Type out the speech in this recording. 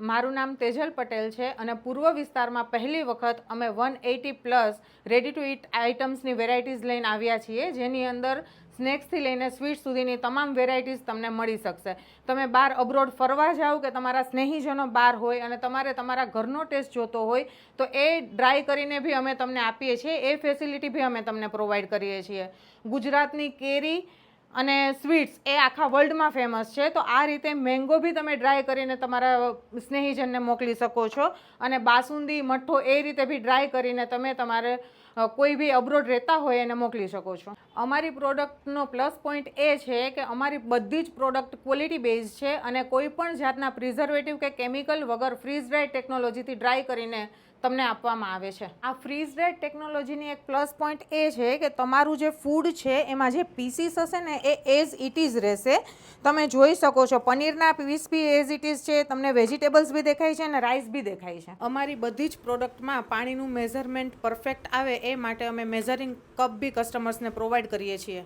મારું નામ તેજલ પટેલ છે અને પૂર્વ વિસ્તારમાં પહેલી વખત અમે one eighty plus ready to eat આઇટમ્સની વેરાયટીઝ લઈને આવ્યા છીએ, જેની અંદર સ્નેક્સથી લઈને સ્વીટ સુધીની તમામ વેરાયટીઝ તમને મળી શકશે. તમે બહાર અબ્રોડ ફરવા જાઓ કે તમારા સ્નેહીજનો બહાર હોય અને તમારે તમારા ઘરનો ટેસ્ટ જોતો હોય, તો એ ડ્રાય કરીને બી અમે તમને આપીએ છીએ, એ ફેસિલિટી બી અમે તમને પ્રોવાઈડ કરીએ છીએ. ગુજરાતની કેરી અને સ્વીટ્સ એ આખા વર્લ્ડમાં ફેમસ છે. તો આ રીતે મેંગો બી તમે ડ્રાય કરીને તમારા સ્નેહીજનને મોકલી શકો છો. અને બાસુંદી, મઠ્ઠો એ રીતે બી ડ્રાય કરીને તમે તમારે કોઈ બી અબ્રોડ રહેતા હોય એને મોકલી શકો છો. અમારી પ્રોડક્ટનો પ્લસ પોઈન્ટ એ છે કે અમારી બધી જ પ્રોડક્ટ ક્વોલિટી બેઝ છે અને કોઈ પણ જાતના પ્રિઝર્વેટિવ કે કેમિકલ વગર ફ્રીઝ ડ્રાય ટેકનોલોજીથી ડ્રાય કરીને તમને આપવામાં આવે છે. આ ફ્રીઝ ડ્રાય ટેકનોલોજીની એક પ્લસ પોઈન્ટ એ છે કે તમારું જે ફૂડ છે, એમાં જે પીસીસ હશે ને, એ એઝ ઇટ ઇઝ રહેશે. તમે જોઈ શકો છો, પનીરના piece be as it is છે, તમને વેજીટેબલ્સ બી દેખાય છે અને રાઈસ બી દેખાય છે. અમારી બધી જ પ્રોડક્ટમાં પાણીનું મેઝરમેન્ટ પરફેક્ટ આવે, એ માટે અમે મેઝરિંગ કપ બી કસ્ટમર્સને પ્રોવાઈડ કરીએ છીએ.